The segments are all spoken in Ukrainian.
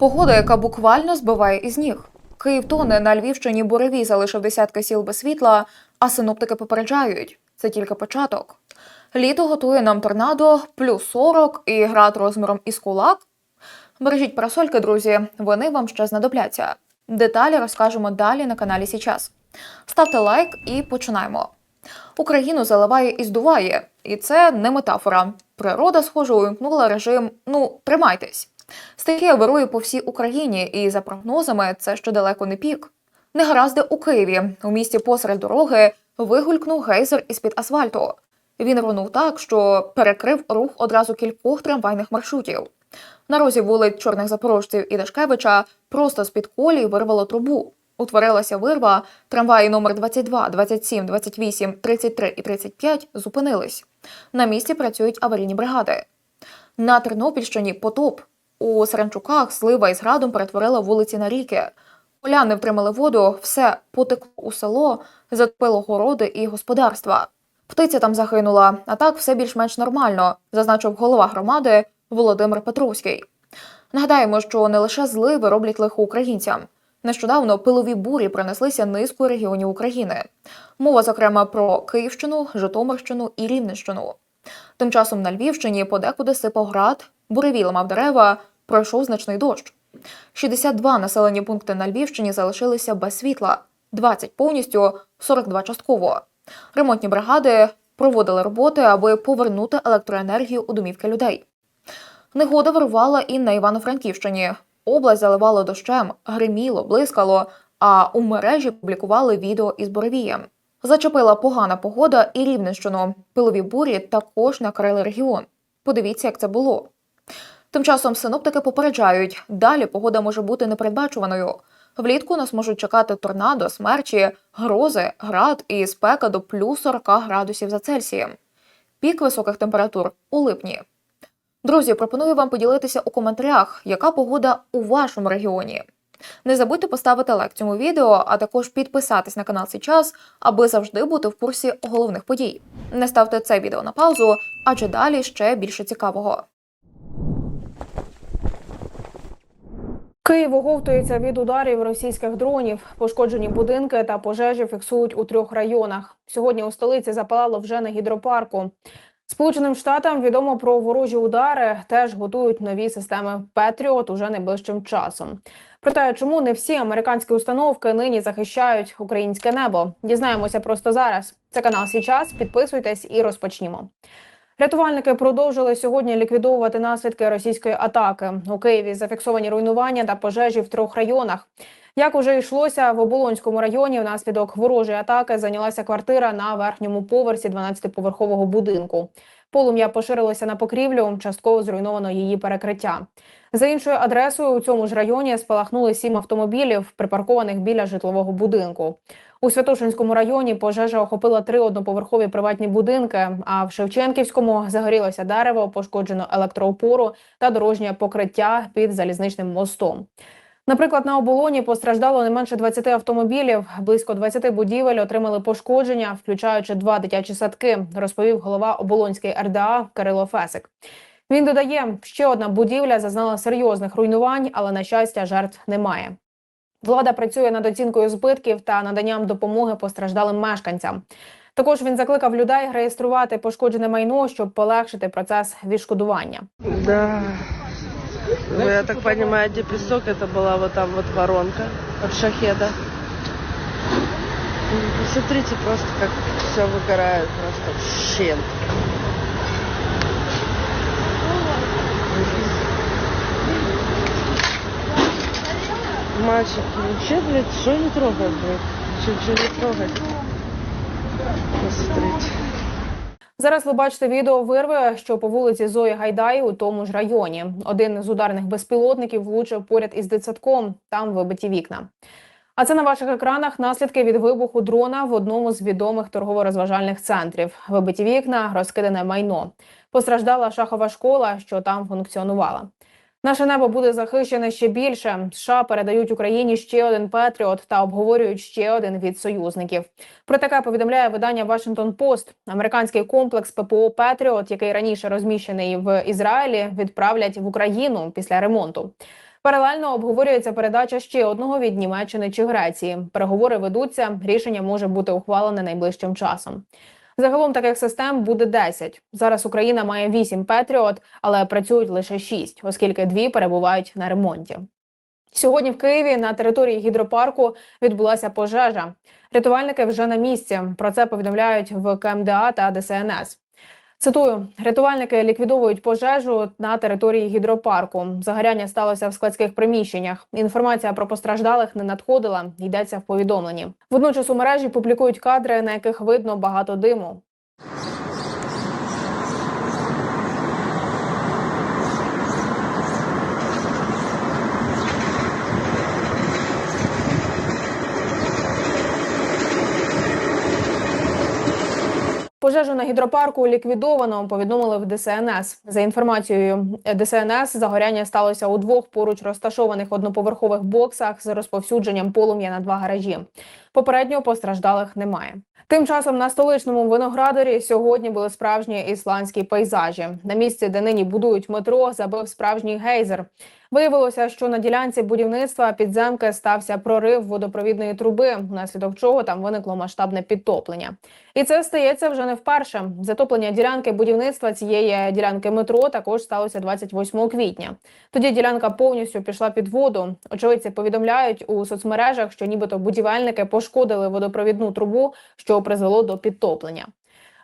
Погода, яка буквально збиває із ніг. Київ тоне на Львівщині буревій залишив десятки сіл без світла, а синоптики попереджають це тільки початок. Літо готує нам торнадо, плюс 40 і град розміром із кулак. Бережіть парасольки, друзі, вони вам ще знадобляться. Деталі розкажемо далі на каналі Січас. Ставте лайк і починаємо. Україну заливає і здуває, і це не метафора. Природа, схоже, увімкнула режим Ну, тримайтесь. Стихія вирує по всій Україні, і за прогнозами це ще далеко не пік. Негаразди у Києві, у місті посеред дороги, вигулькнув гейзер із-під асфальту. Він рунув так, що перекрив рух одразу кількох трамвайних маршрутів. На розі вулиць Чорних Запорожців і Дашкевича просто з-під колій вирвало трубу. Утворилася вирва, трамваї номер 22, 27, 28, 33 і 35 зупинились. На місці працюють аварійні бригади. На Тернопільщині потоп. У Саранчуках слива із градом перетворила вулиці на ріки. Поляни втримали воду, все потекло у село, затопило городи і господарства. Птиця там загинула, а так все більш-менш нормально, зазначив голова громади Володимир Петровський. Нагадаємо, що не лише зливи роблять лихо українцям. Нещодавно пилові бурі принеслися низкою регіонів України. Мова, зокрема, про Київщину, Житомирщину і Рівненщину. Тим часом на Львівщині подекуди сипав град, буревій ламав дерева, пройшов значний дощ. 62 населені пункти на Львівщині залишилися без світла, 20 повністю, 42 частково. Ремонтні бригади проводили роботи, аби повернути електроенергію у домівки людей. Негода вирувала і на Івано-Франківщині. Область заливало дощем, гриміло, блискало, а у мережі публікували відео із буревієм. Зачепила погана погода і Рівненщину. Пилові бурі також накрили регіон. Подивіться, як це було. Тим часом синоптики попереджають, далі погода може бути непередбачуваною. Влітку нас можуть чекати торнадо, смерчі, грози, град і спека до плюс 40 градусів за Цельсієм. Пік високих температур у липні. Друзі, пропоную вам поділитися у коментарях, яка погода у вашому регіоні. Не забудьте поставити лайк цьому відео, а також підписатись на канал Сейчас, аби завжди бути в курсі головних подій. Не ставте це відео на паузу, адже далі ще більше цікавого. Київ оговтується від ударів російських дронів. Пошкоджені будинки та пожежі фіксують у трьох районах. Сьогодні у столиці запалало вже на гідропарку. Сполученим Штатам відомо про ворожі удари. Теж готують нові системи Петріот уже найближчим часом. Проте, чому не всі американські установки нині захищають українське небо? Дізнаємося просто зараз. Це канал Січас. Підписуйтесь і розпочнімо. Рятувальники продовжили сьогодні ліквідовувати наслідки російської атаки. У Києві зафіксовані руйнування та пожежі в трьох районах. Як уже йшлося в Оболонському районі, внаслідок ворожої атаки зайнялася квартира на верхньому поверсі 12-поверхового будинку. Полум'я поширилося на покрівлю, частково зруйновано її перекриття. За іншою адресою у цьому ж районі спалахнули сім автомобілів, припаркованих біля житлового будинку. У Святошинському районі пожежа охопила три одноповерхові приватні будинки. А в Шевченківському загорілося дерево, пошкоджено електроопору та дорожнє покриття під залізничним мостом. Наприклад, на оболоні постраждало не менше 20 автомобілів. Близько 20 будівель отримали пошкодження, включаючи два дитячі садки, розповів голова оболонської РДА Кирило Фесик. Він додає, ще одна будівля зазнала серйозних руйнувань, але на щастя жертв немає. Влада працює над оцінкою збитків та наданням допомоги постраждалим мешканцям. Також він закликав людей реєструвати пошкоджене майно, щоб полегшити процес відшкодування. Да. Ну, я так понимаю, где песок, это была вот там вот воронка от шахеда. М, Посмотрите просто, как все выгорает, просто щен. Мальчики, вообще, блядь, что не трогать, блядь? Что, что не трогать? Посмотрите. Зараз ви бачите відео вирви, що по вулиці Зої Гайдай у тому ж районі. Один з ударних безпілотників влучив поряд із дитсадком. Там вибиті вікна. А це на ваших екранах наслідки від вибуху дрона в одному з відомих торгово-розважальних центрів. Вибиті вікна, розкидане майно. Постраждала шахова школа, що там функціонувала. Наше небо буде захищене ще більше. США передають Україні ще один Петріот та обговорюють ще один від союзників. Про таке повідомляє видання Washington Post. Американський комплекс ППО Петріот, який раніше розміщений в Ізраїлі, відправлять в Україну після ремонту. Паралельно обговорюється передача ще одного від Німеччини чи Греції. Переговори ведуться. Рішення може бути ухвалене найближчим часом. Загалом таких систем буде 10. Зараз Україна має 8 Петріот, але працюють лише 6, оскільки дві перебувають на ремонті. Сьогодні в Києві на території гідропарку відбулася пожежа. Рятувальники вже на місці. Про це повідомляють в КМДА та ДСНС. Цитую: рятувальники ліквідовують пожежу на території гідропарку. Загоряння сталося в складських приміщеннях. Інформація про постраждалих не надходила. Йдеться в повідомленні. Водночас у мережі публікують кадри, на яких видно багато диму. Пожежу на гідропарку ліквідовано. Повідомили в ДСНС. За інформацією ДСНС, загоряння сталося у двох поруч розташованих одноповерхових боксах з розповсюдженням полум'я на два гаражі. Попередньо постраждалих немає. Тим часом на столичному виноградарі сьогодні були справжні ісландські пейзажі. На місці, де нині будують метро, забив справжній гейзер. Виявилося, що на ділянці будівництва підземки стався прорив водопровідної труби, внаслідок чого там виникло масштабне підтоплення. І це стається вже не вперше. Затоплення ділянки будівництва цієї ділянки метро також сталося 28 квітня. Тоді ділянка повністю пішла під воду. Очевидці повідомляють у соцмережах, що нібито будівельники пошкодили водопровідну трубу, що призвело до підтоплення.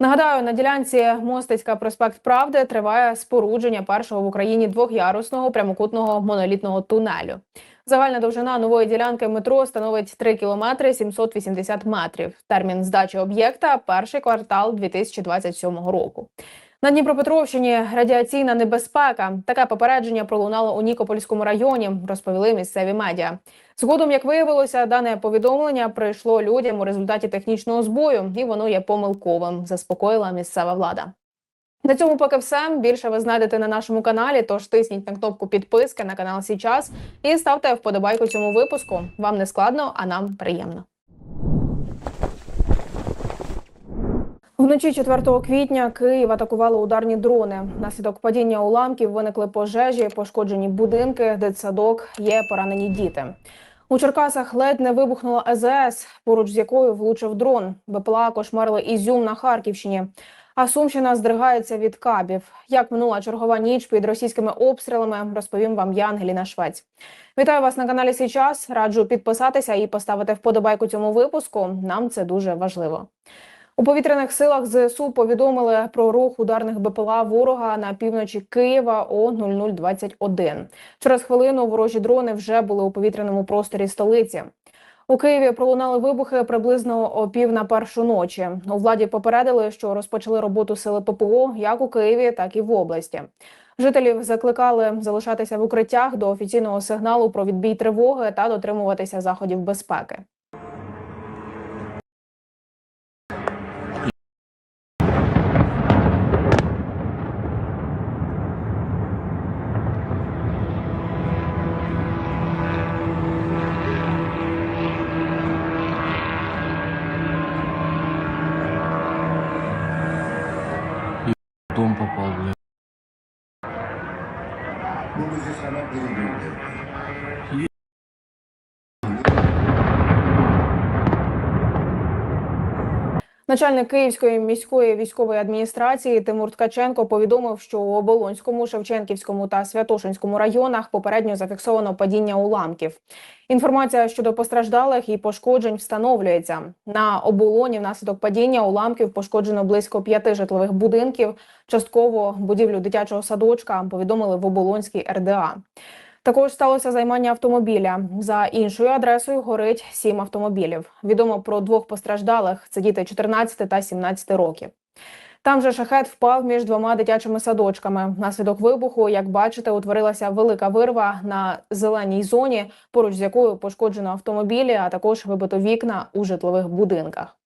Нагадаю, на ділянці Мостицька проспект Правди триває спорудження першого в Україні двохярусного прямокутного монолітного тунелю. Загальна довжина нової ділянки метро становить 3 кілометри 780 метрів. Термін здачі об'єкта перший квартал 2027 року. На Дніпропетровщині радіаційна небезпека. Таке попередження пролунало у Нікопольському районі, розповіли місцеві медіа. Згодом, як виявилося, дане повідомлення прийшло людям у результаті технічного збою, і воно є помилковим. Заспокоїла місцева влада. На цьому поки все. Більше ви знайдете на нашому каналі. Тож тисніть на кнопку підписки на канал Січас і ставте вподобайку цьому випуску. Вам не складно, а нам приємно. Вночі 4 квітня Київ атакували ударні дрони. Наслідок падіння уламків виникли пожежі, пошкоджені будинки, дитсадок, є поранені діти. У Черкасах ледь не вибухнула АЗС, поруч з якою влучив дрон. БПЛА кошмарили Ізюм на Харківщині. А Сумщина здригається від кабів. Як минула чергова ніч під російськими обстрілами, розповім вам я, Ангеліна Швець. Вітаю вас на каналі Січас. Раджу підписатися і поставити вподобайку цьому випуску. Нам це дуже важливо. У повітряних силах ЗСУ повідомили про рух ударних БПЛА ворога на півночі Києва о 0021. Через хвилину ворожі дрони вже були у повітряному просторі столиці. У Києві пролунали вибухи приблизно о пів на першу ночі. У владі попередили, що розпочали роботу сили ППО як у Києві, так і в області. Жителів закликали залишатися в укриттях до офіційного сигналу про відбій тривоги та дотримуватися заходів безпеки. Начальник Київської міської військової адміністрації Тимур Ткаченко повідомив, що у Оболонському, Шевченківському та Святошинському районах попередньо зафіксовано падіння уламків. Інформація щодо постраждалих і пошкоджень встановлюється. На оболоні внаслідок падіння уламків пошкоджено близько п'яти житлових будинків. Частково будівлю дитячого садочка повідомили в Оболонській РДА. Також сталося займання автомобіля. За іншою адресою горить сім автомобілів. Відомо про двох постраждалих. Це діти 14 та 17 років. Там же шахет впав між двома дитячими садочками. Внаслідок вибуху, як бачите, утворилася велика вирва на зеленій зоні, поруч з якою пошкоджено автомобілі, а також вибито вікна у житлових будинках.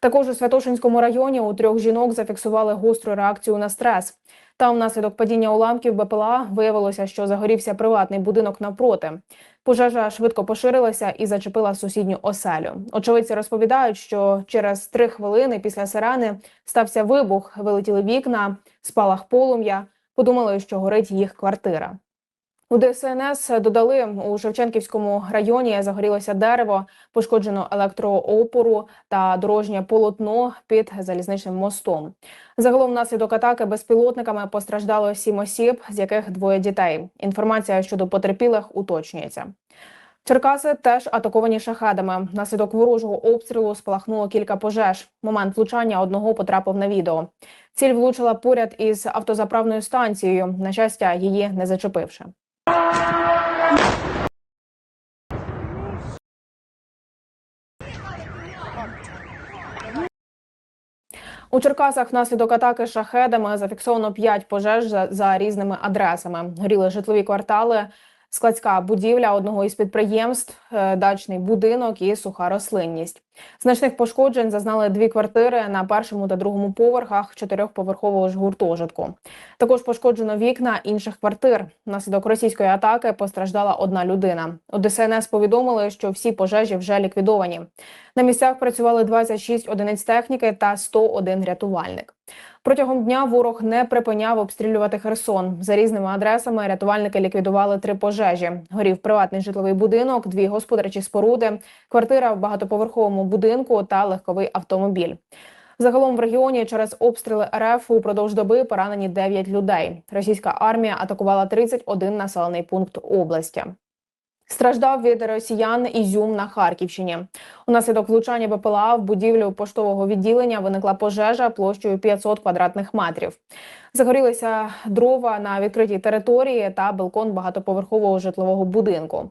Також у Святошинському районі у трьох жінок зафіксували гостру реакцію на стрес. Там внаслідок падіння уламків БПЛА виявилося, що загорівся приватний будинок навпроти. Пожежа швидко поширилася і зачепила сусідню оселю. Очевидці розповідають, що через три хвилини після сирени стався вибух, вилетіли вікна, спалах полум'я. Подумали, що горить їх квартира. У ДСНС додали у Шевченківському районі загорілося дерево, пошкоджено електроопору та дорожнє полотно під залізничним мостом. Загалом внаслідок атаки безпілотниками постраждало сім осіб, з яких двоє дітей. Інформація щодо потерпілих уточнюється. Черкаси теж атаковані шахедами. Внаслідок ворожого обстрілу спалахнуло кілька пожеж. Момент влучання одного потрапив на відео. Ціль влучила поряд із автозаправною станцією. На щастя, її не зачепивши. У Черкасах внаслідок атаки шахедами зафіксовано 5 пожеж за, за різними адресами. Горіли житлові квартали, складська будівля одного із підприємств, е, дачний будинок і суха рослинність. Значних пошкоджень зазнали дві квартири на першому та другому поверхах чотирьохповерхового ж гуртожитку. Також пошкоджено вікна інших квартир. Внаслідок російської атаки постраждала одна людина. У ДСНС повідомили, що всі пожежі вже ліквідовані. На місцях працювали 26 одиниць техніки та 101 рятувальник. Протягом дня ворог не припиняв обстрілювати Херсон. За різними адресами рятувальники ліквідували три пожежі. Горів приватний житловий будинок, дві господарчі споруди, квартира в багатоповерховому будинку та легковий автомобіль. Загалом в регіоні через обстріли РФ упродовж доби поранені 9 людей. Російська армія атакувала 31 населений пункт області. Страждав від росіян Ізюм на Харківщині. Унаслідок влучання БПЛА в будівлю поштового відділення виникла пожежа площею 500 квадратних метрів. Загорілися дрова на відкритій території та балкон багатоповерхового житлового будинку.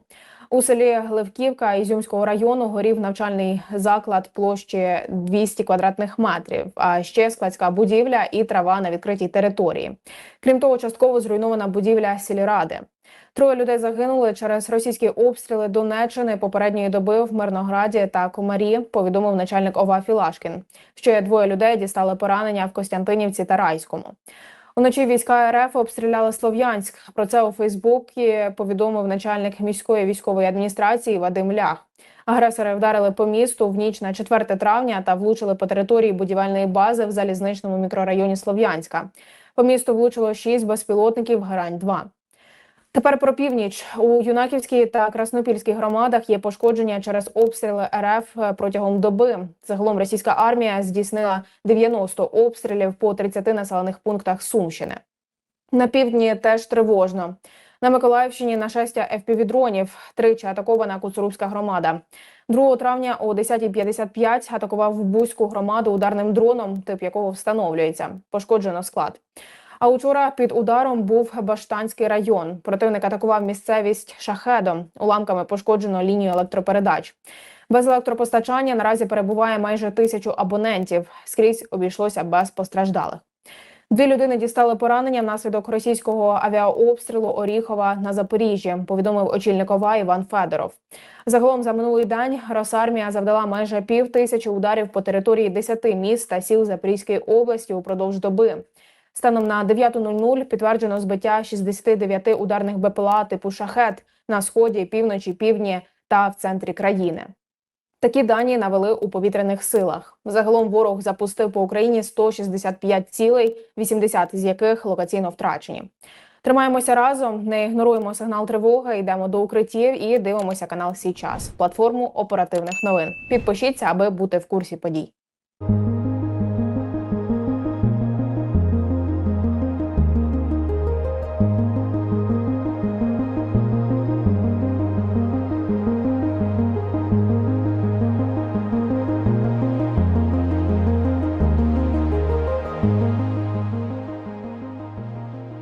У селі Левківка Ізюмського району горів навчальний заклад площі 200 квадратних метрів, а ще складська будівля і трава на відкритій території. Крім того, частково зруйнована будівля сільради. Троє людей загинули через російські обстріли Донеччини попередньої доби в Мирнограді та Комарі. Повідомив начальник ОВА Філашкін. Ще двоє людей дістали поранення в Костянтинівці та Райському. Уночі війська РФ обстріляли Слов'янськ. Про це у Фейсбуці повідомив начальник міської військової адміністрації Вадим Лях. Агресори вдарили по місту в ніч на 4 травня та влучили по території будівельної бази в залізничному мікрорайоні Слов'янська. По місту влучило 6 безпілотників Грань 2 Тепер про північ у Юнаківській та Краснопільській громадах є пошкодження через обстріли РФ протягом доби. Загалом російська армія здійснила 90 обстрілів по 30 населених пунктах Сумщини. На півдні теж тривожно. На Миколаївщині нашестя FPV-дронів. Тричі атакована Куцурубська громада. 2 травня о 10.55 атакував Бузьку громаду ударним дроном, тип якого встановлюється. Пошкоджено склад. А учора під ударом був Баштанський район. Противник атакував місцевість шахедом. Уламками пошкоджено лінію електропередач. Без електропостачання наразі перебуває майже тисячу абонентів. Скрізь обійшлося без постраждалих. Дві людини дістали поранення внаслідок російського авіаобстрілу Оріхова на Запоріжжі. Повідомив очільник ОВА Іван Федоров. Загалом за минулий день Росармія завдала майже пів тисячі ударів по території 10 міст та сіл Запорізької області упродовж доби. Станом на 9.00 підтверджено збиття 69 ударних БПЛА типу шахет на сході, півночі, півдні та в центрі країни. Такі дані навели у повітряних силах. Загалом ворог запустив по Україні 165 цілей, 80 з яких локаційно втрачені. Тримаємося разом, не ігноруємо сигнал тривоги, йдемо до укриттів і дивимося канал Сій час, платформу оперативних новин. Підпишіться, аби бути в курсі подій.